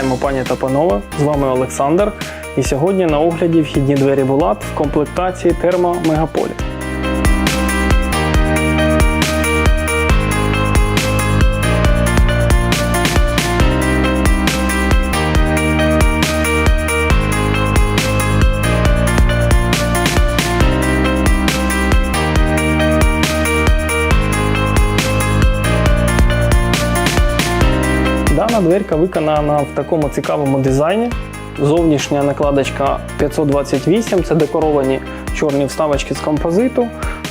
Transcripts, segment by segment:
Вітаємо пані та панове! З вами Олександр. І сьогодні на огляді вхідні двері Булат в комплектації Термо Мегаполі. Дана дверка виконана в такому цікавому дизайні. Зовнішня накладочка 528 це декоровані чорні вставочки з композиту,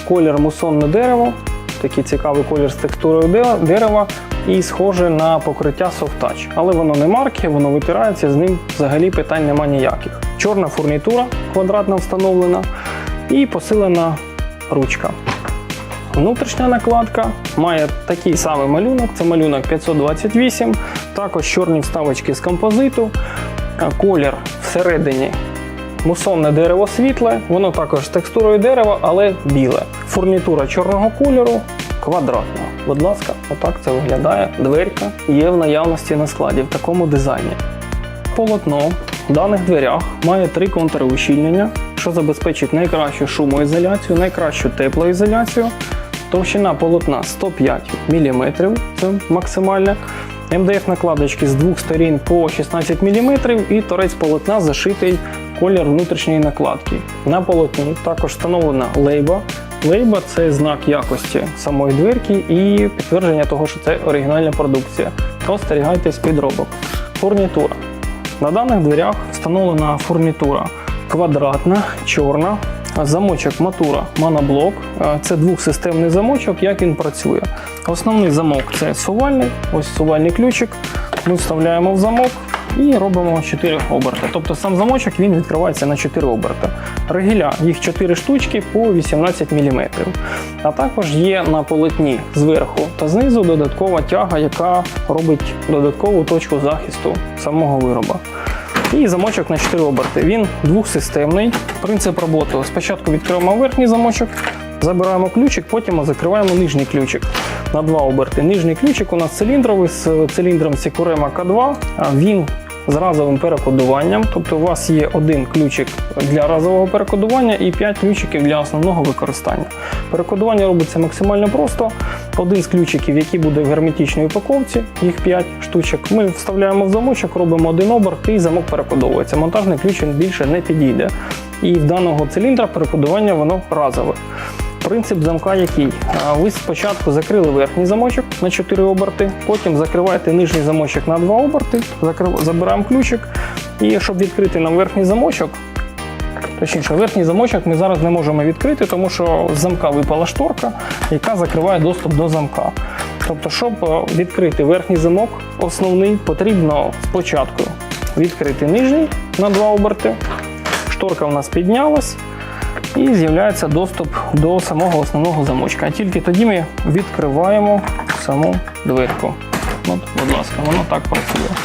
колір мусонне дерево, такий цікавий колір з текстурою дерева і схоже на покриття Touch. Але воно не марки, воно витирається, з ним взагалі питань нема ніяких. Чорна фурнітура квадратна встановлена і посилена ручка. Внутрішня накладка має такий самий малюнок, це малюнок 528, також чорні вставочки з композиту, колір всередині мусонне дерево світле, воно також з текстурою дерева, але біле. Фурнітура чорного кольору квадратна. Будь ласка, отак це виглядає. Дверка є в наявності на складі в такому дизайні. Полотно в даних дверях має три контури ущільнення, що забезпечить найкращу шумоізоляцію, найкращу теплоізоляцію. Товщина полотна 105 мм, це максимальне. МДФ накладочки з двох сторін по 16 мм і торець полотна зашитий колір внутрішньої накладки. На полотні також встановлена лейба. Лейба це знак якості самої дверки і підтвердження того, що це оригінальна продукція. Остерігайтесь підробок. Фурнітура. На даних дверях встановлена фурнітура квадратна, чорна. Замочок матура моноблок. Це двохсистемний замочок, як він працює. Основний замок це сувальний, ось сувальний ключик. Ми вставляємо в замок і робимо 4 оберти. Тобто сам замочок він відкривається на 4 оберти. Регіля, їх 4 штучки по 18 мм. А також є на полотні зверху та знизу додаткова тяга, яка робить додаткову точку захисту самого вироба. І замочок на 4 оберти. Він двохсистемний. Принцип роботи. Спочатку відкриваємо верхній замочок, забираємо ключик, потім закриваємо нижній ключик на 2 оберти. Нижній ключик у нас циліндровий з циліндром Сікурема К2. Він з разовим перекодуванням, тобто у вас є один ключик для разового перекодування і 5 ключиків для основного використання. Перекодування робиться максимально просто. Один з ключиків, який буде в герметичній упаковці, їх 5 штучок. Ми вставляємо в замочок, робимо один оберт і замок перекодовується. Монтажний ключ він більше не підійде. І в даного циліндра перекодування воно разове. Принцип замка який? Ви спочатку закрили верхній замочок на 4 оберти, потім закриваєте нижній замочок на 2 оберти, забираємо ключик. І щоб відкрити нам верхній замочок, Точніше, верхній замочок ми зараз не можемо відкрити, тому що з замка випала шторка, яка закриває доступ до замка. Тобто, щоб е, відкрити верхній замок, основний, потрібно спочатку відкрити нижній на два оберти. Шторка у нас піднялась і з'являється доступ до самого основного замочка. А тільки тоді ми відкриваємо саму дверку. От, будь ласка, воно так працює.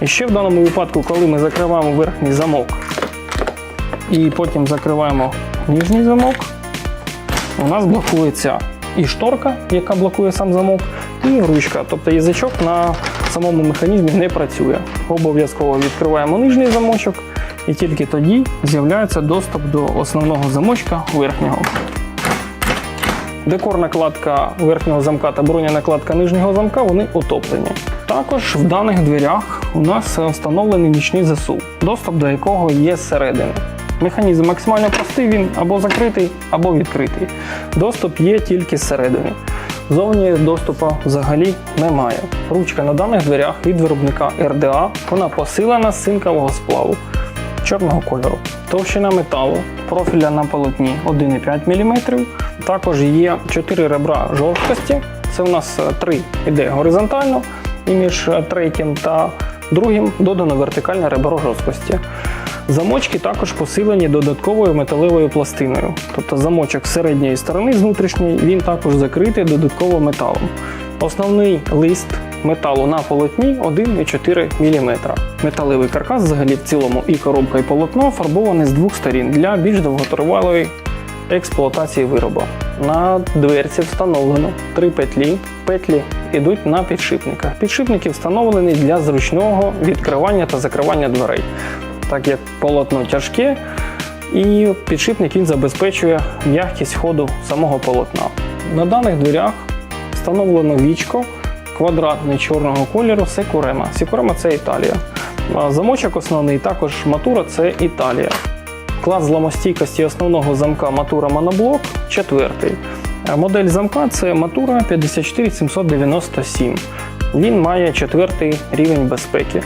І ще в даному випадку, коли ми закриваємо верхній замок і потім закриваємо нижній замок. У нас блокується і шторка, яка блокує сам замок, і ручка. Тобто язичок на самому механізмі не працює. Обов'язково відкриваємо нижній замочок, і тільки тоді з'являється доступ до основного замочка верхнього. Декорна кладка верхнього замка та броня накладка нижнього замка вони утоплені. Також в даних дверях у нас встановлений нічний засув, доступ до якого є зсередини. Механізм максимально простий, він або закритий, або відкритий. Доступ є тільки зсередини. Зовні доступу взагалі немає. Ручка на даних дверях від виробника RDA, вона посилена з цинкового сплаву чорного кольору. Товщина металу, профіля на полотні 1,5 мм. Також є 4 ребра жорсткості. Це у нас 3 іде горизонтально, і між е, третім та другим додано вертикальне ребро жорсткості. Замочки також посилені додатковою металевою пластиною. Тобто замочок з середньої сторони внутрішньої він також закритий додатково металом. Основний лист металу на полотні 1,4 мм. Металевий каркас взагалі в цілому і коробка, і полотно фарбовані з двох сторін для більш довготривалої експлуатації виробу. На дверці встановлено три петлі. Петлі йдуть на підшипниках. Підшипники встановлені для зручного відкривання та закривання дверей, так як полотно тяжке, і підшипник він забезпечує м'якість ходу самого полотна. На даних дверях встановлено вічко квадратний чорного кольору Секурема. Секурема це Італія. Замочок основний також Матура це Італія. Клас зламостійкості основного замка Матура Моноблок четвертий. Модель замка це Матура 54797. Він має четвертий рівень безпеки.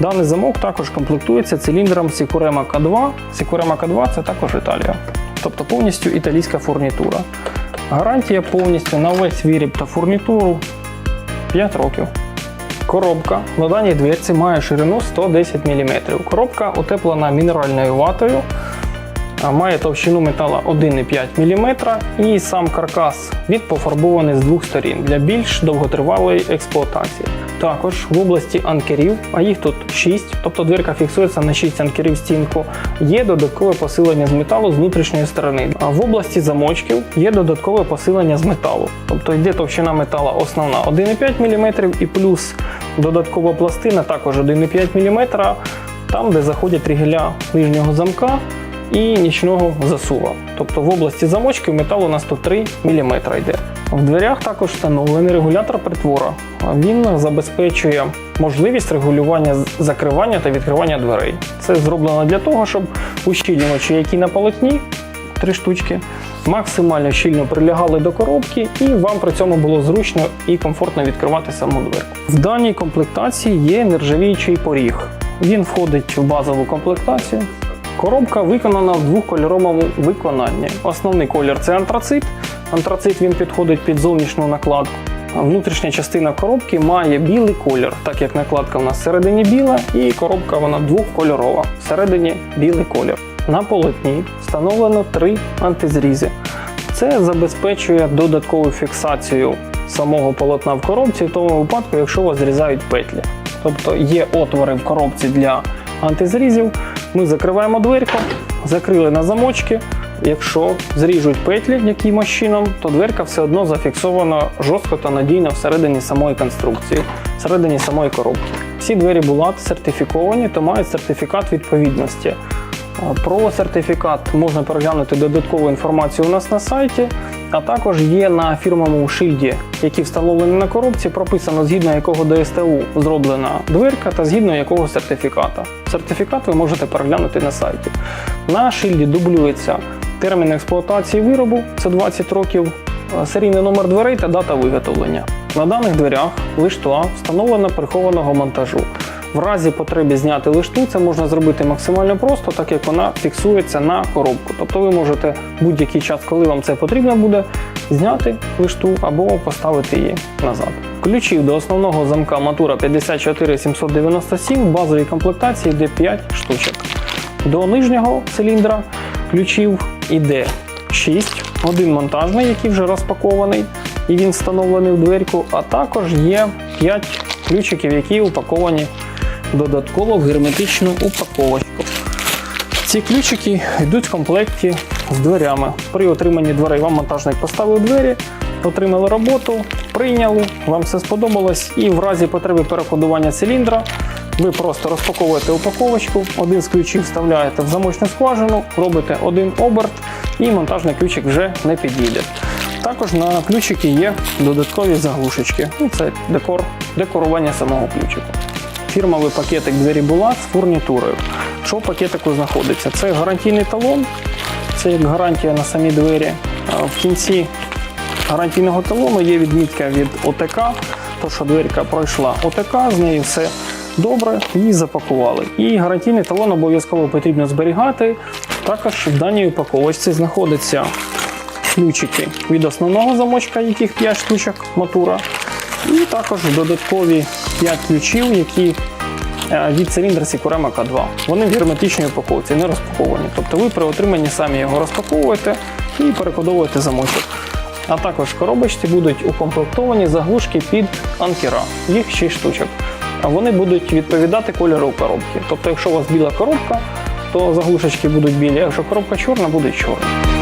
Даний замок також комплектується циліндром Sicurema K2. Sicurema K2 це також Італія, тобто повністю італійська фурнітура. Гарантія повністю на весь виріб та фурнітуру 5 років. Коробка на даній дверці має ширину 110 мм. Коробка утеплена мінеральною ватою, має товщину метала 1,5 мм і сам каркас від пофарбований з двох сторін для більш довготривалої експлуатації. Також в області анкерів, а їх тут 6, тобто дверка фіксується на 6 анкерів стінку, є додаткове посилення з металу з внутрішньої сторони. А в області замочків є додаткове посилення з металу. Тобто йде товщина метала основна 1,5 мм і плюс додаткова пластина також 1,5 мм, там де заходять рігеля нижнього замка і нічного засува. Тобто в області замочків метал у нас тут 3 мм йде. В дверях також встановлений регулятор притвора. Він забезпечує можливість регулювання закривання та відкривання дверей. Це зроблено для того, щоб ущільнювачі, які на полотні, три штучки, максимально щільно прилягали до коробки, і вам при цьому було зручно і комфортно відкривати саму дверку. В даній комплектації є нержавіючий поріг. Він входить в базову комплектацію. Коробка виконана в двохкольоровому виконанні. Основний колір це антрацит. Антрацит він підходить під зовнішню накладку. Внутрішня частина коробки має білий колір, так як накладка в нас всередині біла, і коробка вона двохкольорова. Всередині білий колір. На полотні встановлено три антизрізи. Це забезпечує додаткову фіксацію самого полотна в коробці в тому випадку, якщо у вас зрізають петлі. Тобто є отвори в коробці для антизрізів. Ми закриваємо дверку, закрили на замочки. Якщо зріжуть петлі якимось чином, то дверка все одно зафіксована жорстко та надійно всередині самої конструкції, всередині самої коробки. Всі двері Булат сертифіковані то мають сертифікат відповідності. Про сертифікат можна переглянути додаткову інформацію у нас на сайті, а також є на фірмовому шильді, які встановлені на коробці, прописано згідно якого ДСТУ зроблена дверка та згідно якого сертифіката. Сертифікат ви можете переглянути на сайті. На шильді дублюється термін експлуатації виробу, це 20 років, серійний номер дверей та дата виготовлення. На даних дверях лиштва встановлена прихованого монтажу. В разі потреби зняти лишту, це можна зробити максимально просто, так як вона фіксується на коробку. Тобто ви можете будь-який час, коли вам це потрібно буде, зняти лишту або поставити її назад. Ключів до основного замка Матура 54797 в базовій комплектації йде 5 штучок. До нижнього циліндра ключів іде 6, один монтажний, який вже розпакований, і він встановлений в дверку, а також є 5 ключиків, які упаковані додатково в герметичну упаковочку. Ці ключики йдуть в комплекті з дверями. При отриманні дверей вам монтажник поставив двері, отримали роботу, прийняли, вам все сподобалось, і в разі потреби перекодування циліндра ви просто розпаковуєте упаковочку, один з ключів вставляєте в замочну скважину, робите один оберт, і монтажний ключик вже не підійде. Також на ключики є додаткові заглушечки. Ну, це декор, декорування самого ключика. Фірмовий пакетик двері Булат з фурнітурою. Що в пакетику знаходиться? Це гарантійний талон, це як гарантія на самі двері. В кінці гарантійного талону є відмітка від ОТК, то що дверка пройшла ОТК, з нею все добре, її запакували. І гарантійний талон обов'язково потрібно зберігати. Також в даній упаковочці знаходяться ключики від основного замочка, яких 5 штучок матура. І також додаткові 5 ключів, які е, від циліндра Sicurema K2. Вони в герметичній упаковці, не розпаковані. Тобто ви при отриманні самі його розпаковуєте і перекодовуєте замочок. А також в коробочці будуть укомплектовані заглушки під анкера. Їх 6 штучок. Вони будуть відповідати кольору коробки. Тобто, якщо у вас біла коробка, то заглушечки будуть білі, а якщо коробка чорна, буде чорна.